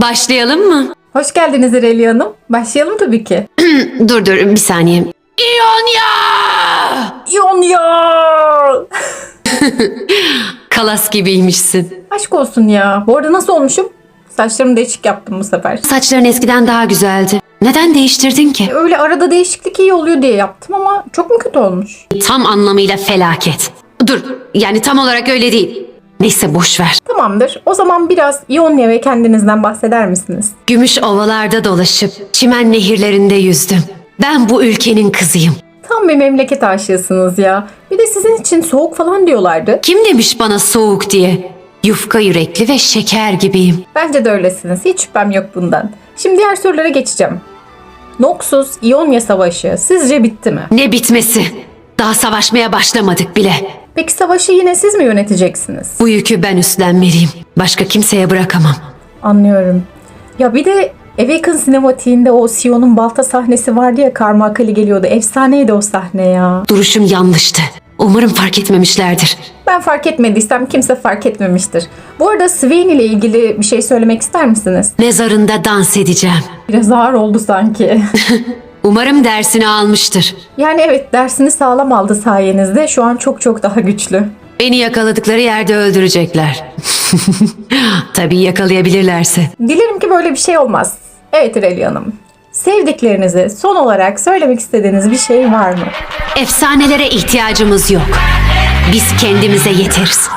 Başlayalım mı? Hoş geldiniz İreli Hanım. Başlayalım tabii ki. dur dur bir saniye. İonya! Yonya! Kalas gibiymişsin. Aşk olsun ya. Bu arada nasıl olmuşum? Saçlarımı değişik yaptım bu sefer. Saçların eskiden daha güzeldi. Neden değiştirdin ki? Öyle arada değişiklik iyi oluyor diye yaptım ama çok mu kötü olmuş? Tam anlamıyla felaket. Dur yani tam olarak öyle değil. Neyse boş ver. Tamamdır. O zaman biraz Yonya ve kendinizden bahseder misiniz? Gümüş ovalarda dolaşıp çimen nehirlerinde yüzdüm. Ben bu ülkenin kızıyım. Tam bir memleket aşığısınız ya. Bir de sizin için soğuk falan diyorlardı. Kim demiş bana soğuk diye? Yufka yürekli ve şeker gibiyim. Bence de öylesiniz. Hiç şüphem yok bundan. Şimdi diğer sorulara geçeceğim. Noxus İonya Savaşı sizce bitti mi? Ne bitmesi? Daha savaşmaya başlamadık bile. Peki savaşı yine siz mi yöneteceksiniz? Bu yükü ben üstlenmeliyim. Başka kimseye bırakamam. Anlıyorum. Ya bir de Awaken sinematiğinde o Sion'un balta sahnesi vardı ya Karmakali geliyordu. Efsaneydi o sahne ya. Duruşum yanlıştı. Umarım fark etmemişlerdir. Ben fark etmediysem kimse fark etmemiştir. Bu arada Swain ile ilgili bir şey söylemek ister misiniz? Mezarında dans edeceğim. Biraz ağır oldu sanki. Umarım dersini almıştır. yani evet dersini sağlam aldı sayenizde. Şu an çok çok daha güçlü. Beni yakaladıkları yerde öldürecekler. Tabii yakalayabilirlerse. Dilerim ki böyle bir şey olmaz. Evet İreli Hanım. Sevdiklerinize son olarak söylemek istediğiniz bir şey var mı? Efsanelere ihtiyacımız yok. Biz kendimize yeteriz.